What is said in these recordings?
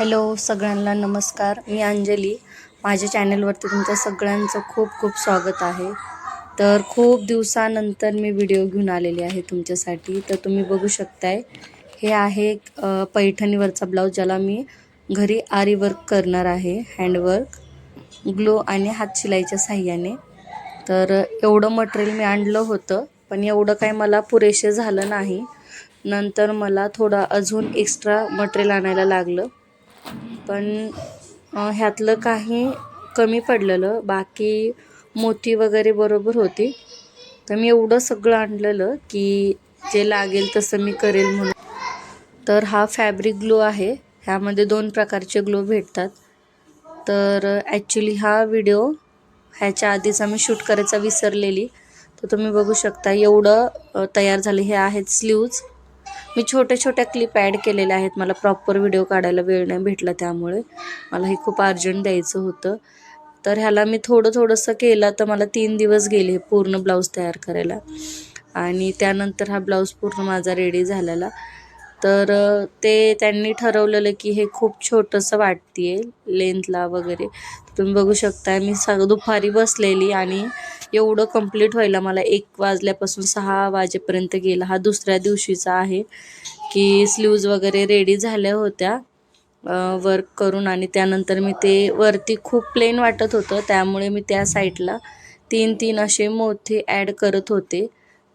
Hello सगळ्यांना नमस्कार. मी अंजली. माझ्या चॅनलवरती तुमचं सगळ्यांचं खूप खूप स्वागत आहे. तर खूप दिवसानंतर मी व्हिडिओ घेऊन आलेली आहे तुमच्यासाठी. तर तुम्ही बघू शकताय हे आहे पैठणीवरचा ब्लाऊज ज्याला मी घरी आरी वर्क करणार आहे हँडवर्क ग्लो आणि हातशिलाईच्या साह्याने. तर एवढं मटेरियल मी आणलं होतं पण एवढं काही मला पुरेसे झालं नाही. नंतर मला थोडं अजून एक्स्ट्रा मटेरियल आणायला लागलं. पण ह्यातलं काही कमी पडलेलं. बाकी मोती वगैरे बरोबर होती. तर मी एवढं सगळं आणलेलं की जे लागेल तसं मी करेल म्हणून. तर हा फॅब्रिक ग्लो आहे. ह्यामध्ये दोन प्रकारचे ग्लो भेटतात. तर ॲक्च्युली हा व्हिडिओ ह्याच्या आधीच आम्ही शूट करायचा विसरलेली. तर तुम्ही बघू शकता एवढं तयार झाले. हे आहेत स्लीव्ज. मी छोट्या छोट्या क्लिप ॲड केलेल्या आहेत. मला प्रॉपर व्हिडिओ काढायला वेळ नाही भेटला त्यामुळे. मला हे खूप अर्जंट द्यायचं होतं. तर ह्याला मी थोडं थोडंसं केलं तर मला तीन दिवस गेले पूर्ण ब्लाऊज तयार करायला. आणि त्यानंतर हा ब्लाऊज पूर्ण माझा रेडी झालेला. तर ते त्यांनी ठरवलेलं की हे खूप छोटंसं वाटते लेंथला वगैरे. तुम्ही बघू शकता मी सग दुपारी बसलेली आणि एवढं कंप्लीट व्हायला मला एक वाजल्यापासून सहा वाजेपर्यंत गेला. हा दुसऱ्या दिवशीचा आहे की स्लीव्ज वगैरे रेडी झाल्या होत्या वर्क करून आणि त्यानंतर मी ते वरती खूप प्लेन वाटत होतं. त्यामुळे मी त्या साईडला तीन तीन असे मोठे ॲड करत होते.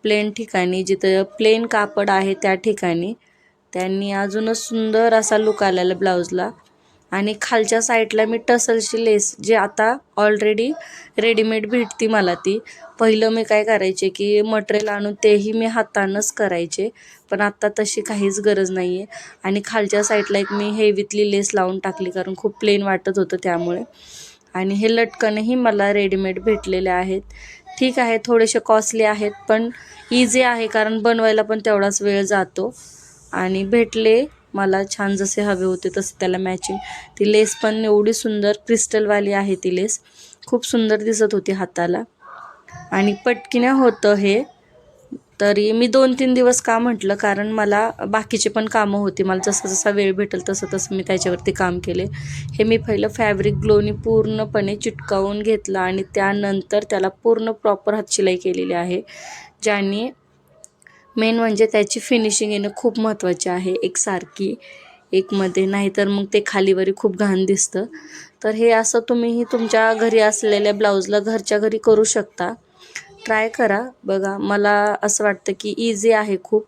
प्लेन ठिकाणी जिथं प्लेन कापड आहे त्या ठिकाणी. त्यांनी अजूनच सुंदर असा लुक आलेला ब्लाऊजला आणि खालच्या साईडला मी टसलची लेस जे आता ऑलरेडी रेडीमेड भेटती मला ती. पहिलं मी काय करायचे की मटेरियल आणून तेही मी हातानंच करायचे. पण आत्ता तशी काहीच गरज नाही आहे आणि खालच्या साईडला एक मी हेवीतली लेस लावून टाकली कारण खूप प्लेन वाटत होतं त्यामुळे. आणि हे लटकनही मला रेडीमेड भेटलेले आहेत. ठीक आहे थोडेसे कॉस्टली आहेत पण इझी आहे कारण बनवायला पण तेवढाच वेळ जातो. आणि भेटले. मला छान जसे हवे होते तसे त्याला मॅचिंग ती लेस पण एवढी सुंदर क्रिस्टलवाली आहे ती लेस खूप सुंदर दिसत होती हाताला. आणि पटकिन्या होतं हे. तरी मी दोन तीन दिवस का म्हटलं? कारण मला बाकीचे पण कामं होती. मला जसा जसा वेळ भेटेल तसं तसं मी त्याच्यावरती काम केले. हे मी पहिलं फॅब्रिक ग्लोनी पूर्णपणे चिटकावून घेतलं आणि त्यानंतर त्याला पूर्ण प्रॉपर हातशिलाई केलेली आहे. ज्याने मेन म्हणजे त्याची फिनिशिंग येणं खूप महत्त्वाचे आहे. एकसारखी एकमध्ये नाहीतर मग ते खालीवरी खूप घाण दिसतं. तर हे असं तुम्हीही तुमच्या घरी असलेल्या ब्लाऊजला घरच्या घरी करू शकता. ट्राय करा. बघा मला असं वाटतं की इझी आहे खूप.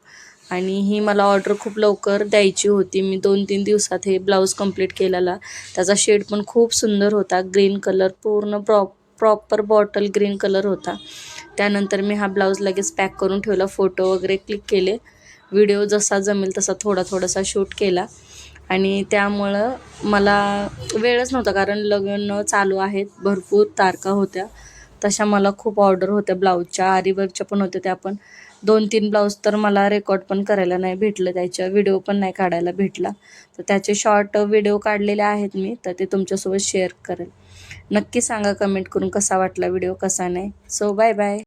आणि ही मला ऑर्डर खूप लवकर द्यायची होती. मी दोन तीन दिवसात हे ब्लाऊज कंप्लीट केलेला. त्याचा शेड पण खूप सुंदर होता. ग्रीन कलर पूर्ण pro proper bottle green colour होता. त्यानंतर मी हा ब्लाऊज लगेच पॅक करून ठेवला फोटो वगैरे क्लिक केले. व्हिडिओ जसा जमेल तसा थोडा थोडासा शूट केला. आणि त्यामुळं मला वेळच नव्हता कारण लग्न चालू आहेत भरपूर तारखा होत्या. तशा मला खूप ऑर्डर होत्या ब्लाऊजच्या आरीवर्कच्या पण होत्या त्या पण. दोन तीन ब्लाऊज तर मला रेकॉर्ड पण करायला नाही भेटलं त्याच्या व्हिडिओ पण नाही काढायला भेटला. तर त्याचे शॉर्ट व्हिडिओ काढलेले आहेत मी तर ते तुमच्यासोबत शेअर करेल. नक्की सांगा कमेंट करून कसा वाटला व्हिडिओ कसा नाही. So bye bye